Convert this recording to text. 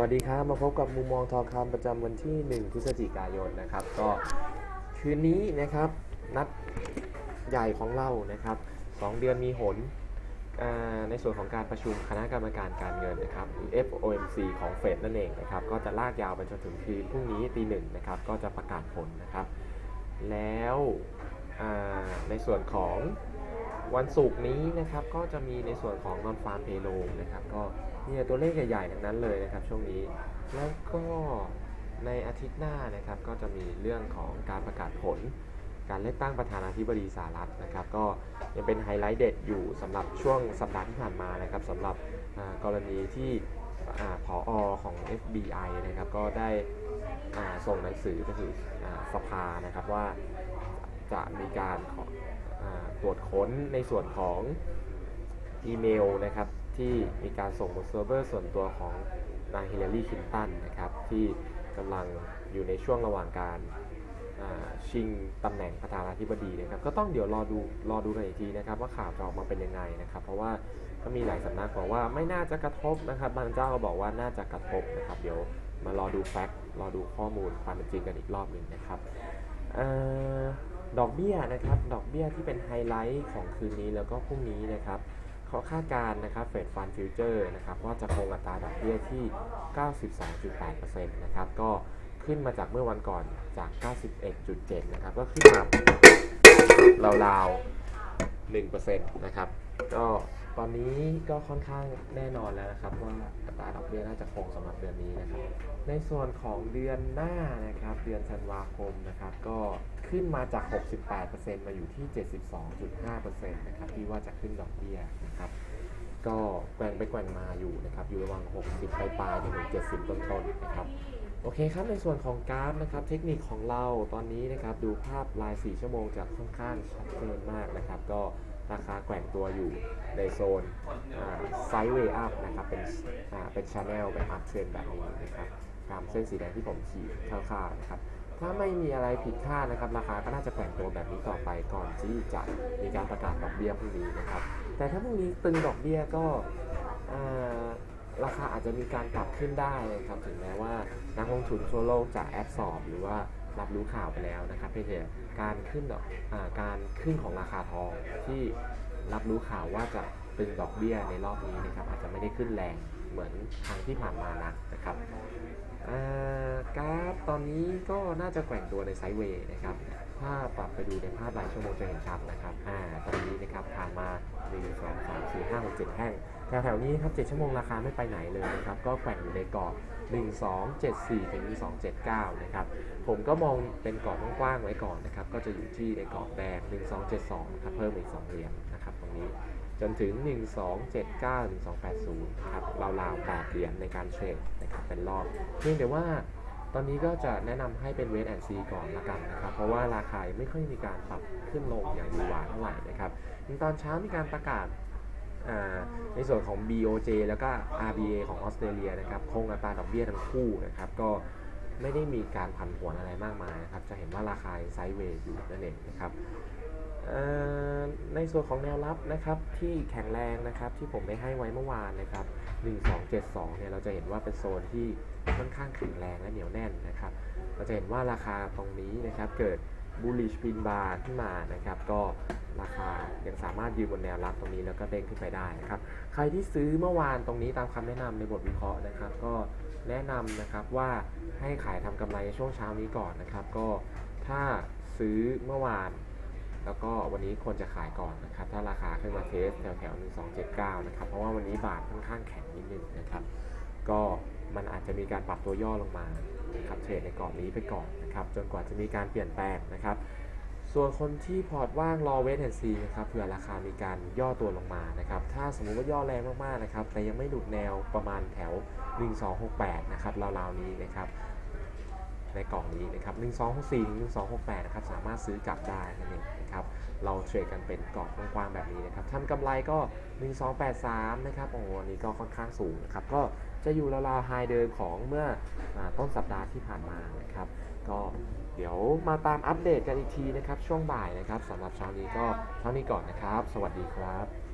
วัสดีครับ มาพบกับมุมมองทองคำประจำวันที่ 1 พฤศจิกายนนะครับ ก็คืนนี้นะครับนัดใหญ่ของเรานะครับ 2 เดือนมีหนในส่วนของการประชุมคณะกรรมการการเงินนะครับหรือ FOMC ของเฟดนั่นเองนะครับ ก็จะลากยาวไปจนถึงคืนพรุ่งนี้ตีหนึ่งนะครับ ก็จะประกาศผลนะครับ แล้วในส่วนของ วันศุกร์นี้นะครับก็จะมีในส่วนของ non farm payroll นะครับก็มีแต่ตัวเลขใหญ่ๆทั้งนั้นเลยนะครับช่วงนี้แล้วก็ในอาทิตย์หน้านะครับก็จะมีเรื่องของการประกาศผล การเลือกตั้งประธานาธิบดีสหรัฐนะครับ ก็ยังเป็นไฮไลท์เด็ดอยู่สำหรับช่วงสัปดาห์ที่ผ่านมานะครับสำหรับกรณีที่อาผออของ FBI นะครับก็ได้ส่งหนังสือก็คือสภานะครับว่า จะมีการตรวจค้นในส่วนของอีเมลนะครับที่มีการส่งบนเซิร์ฟเวอร์ส่วนตัวของนางฮิลลารีคินตันนะครับที่กำลังอยู่ในช่วงระหว่างการชิงตำแหน่งประธานาธิบดีนะครับก็ต้องเดี๋ยวรอดูรอดูกันอีกทีนะครับว่าข่าวจะออกมาเป็นยังไงนะครับ เพราะว่าก็มีหลายสำนักบอกว่าไม่น่าจะกระทบนะครับบางเจ้าก็บอกว่าน่าจะกระทบนะครับเดี๋ยวมารอดูแฟกต์รอดูข้อมูลความเป็นจริงกันอีกรอบหนึ่งนะครับ ดอกเบี้ยนะครับ ดอกเบี้ยที่เป็นไฮไลท์ของคืนนี้แล้วก็พรุ่งนี้นะครับเขาคาดการณ์นะครับเฟดฟันฟิวเจอร์นะครับว่าจะคงอัตราดอกเบี้ยที่ 92.8%นะครับ ก็ขึ้นมาจากเมื่อวันก่อนจาก 91.7 นะครับ ก็ขึ้นมาราวๆ1%นะครับ ก็ตอนนี้ก็ค่อนข้างแน่นอนแล้วนะครับว่า ตราดอกเบี้ยน่าจะคงสำหรับเดือนนี้นะครับ ในส่วนของเดือนหน้านะครับ เดือนธันวาคมนะครับ ก็ขึ้นมาจาก 68%มาอยู่ที่ 72.5%นะครับที่ว่าจะขึ้นดอกเบี้ยนะครับก็แกว่งไปแกว่งมาอยู่นะครับ อยู่ระหว่าง 60 ปลายปลายจนถึง70 ต้นๆนะครับ โอเคครับ ในส่วนของกราฟนะครับ เทคนิคของเราตอนนี้นะครับ ดูภาพราย 4 ชั่วโมงจะค่อนข้างชัดเจนมากนะครับ ก็ ราคาแกว่งตัวอยู่ในโซนไซด์เวย์อัพนะครับเป็นเป็นช n แนลเป็นอัพเทรนแบบนี้นะครับตามเส้นสีแดงที่ผมขีดคร่าวๆนะครับถ้าไม่มีอะไรผิดคาดนะครับ ราคาก็น่าจะแกว่งตัวแบบนี้ต่อไปก่อนที่จะมีการประกาศดอกเบี้ยพรุ่งนี้นะครับ แต่ถ้าพรุ่งนี้ตึงดอกเบี้ยก็ราคาอาจจะมีการปรับขึ้นได้นะครับถึงแม้ว่านักลงทุนทั่วโลกจะแอบสอบหรือว่า รับรู้ข่าวไปแล้วนะครับเพียงแต่การขึ้นดอกอการขึ้นของราคาทองที่รับรู้ข่าวว่าจะตึงดอกเบี้ยในรอบนี้นะครับอาจจะไม่ได้ขึ้นแรงเหมือนครั้งที่ผ่านมานักนะครับกราฟตอนนี้ก็น่าจะแกว่งตัวในไซด์เวย์นะครับถ้าปรับไปดูในภาพรายชั่วโมงจะเห็นชัดนะครับอ่าตอนนี้นะครับผ่านมา 1 2 3 4 5 6 7แท่ง แถวๆนี้ครับ 7 ชั่วโมงราคาไม่ไปไหนเลยนะครับ ก็แกว่งอยู่ในกรอบ 1 2 7 4 ถึง2 7 9 นะครับ ผมก็มองเป็นกรอบกว้างๆไว้ก่อนนะครับ ก็จะอยู่ที่ในกรอบแดง1 2 7 2 ครับ เพิ่มอีก 2 เหรียญนะครับ ตรงนี้ จนถึง 1 2 7 9 1 2 8 0 ครับ ราวๆ 8 เหรียญในการเทรดนะครับ เป็นรอบเพียงแต่ว่าตอนนี้ก็จะแนะนำให้เป็นเวทแอนซีก่อนละกันนะครับ เพราะว่าราคาไม่ค่อยมีการปรับขึ้นลงอย่างดีหวาเท่าไหร่นะครับตอนเช้ามีการประกาศ ในส่วนของ BOJ แล้วก็ RBA ของออสเตรเลียนะครับคงอัตราดอกเบี้ยทั้งคู่นะครับก็ไม่ได้มีการผันผวนอะไรมากมายนะครับจะเห็นว่าราคาไซด์เวย์อยู่นั่นเองนะครับในส่วนของแนวรับนะครับที่แข็งแรงนะครับที่ผมได้ให้ไว้เมื่อวานนะครับ 1272 เนี่ยเราจะเห็นว่าเป็นโซนที่ค่อนข้างแข็งแรงและเหนียวแน่นนะครับ เราจะเห็นว่าราคาตรงนี้นะครับเกิด bullish pin bar ขึ้นมานะครับก็ ราคายังสามารถยืนบนแนวรับตรงนี้แล้วก็เด้งขึ้นไปได้นะครับ ใครที่ซื้อเมื่อวานตรงนี้ตามคำแนะนำในบทวิเคราะห์นะครับ ก็แนะนำนะครับว่าให้ขายทำกำไรในช่วงเช้านี้ก่อนนะครับ ก็ถ้าซื้อเมื่อวาน แล้วก็วันนี้ควรจะขายก่อนนะครับ ถ้าราคาขึ้นมาเทสแถวแถว1279 นะครับ เพราะว่าวันนี้บาทค่อนข้างแข็งนิดนึงนะครับ ก็มันอาจจะมีการปรับตัวย่อลงมานะครับเทรดในกรอบนี้ไปก่อนนะครับ จนกว่าจะมีการเปลี่ยนแปลงนะครับ ส่วนคนที่พอร์ตว่างรอเวทแอนซีนะครับเผื่อราคามีการย่อตัวลงมานะครับถ้าสมมุติว่าย่อแรงมากๆนะครับแต่ยังไม่หลุดแนวประมาณแถว 1268 นะครับราวๆนี้นะครับในกล่องนี้นะครับ1264 1268 นะครับสามารถซื้อกลับได้นั่นเองนะครับ เราเทรดกันเป็นกรอบกว้างๆแบบนี้นะครับทำกำไรก็ 1283 นะครับโอ้อันนี้ก็ค่อนข้างสูงนะครับ ก็จะอยู่ราวๆไฮเดิมของเมื่ออต้นสัปดาห์ที่ผ่านมานะครับ ก็เดี๋ยวมาตามอัปเดตกันอีกทีนะครับ ช่วงบ่ายนะครับสำหรับเช้านี้ก็เท่านี้ก่อนนะครับ สวัสดีครับ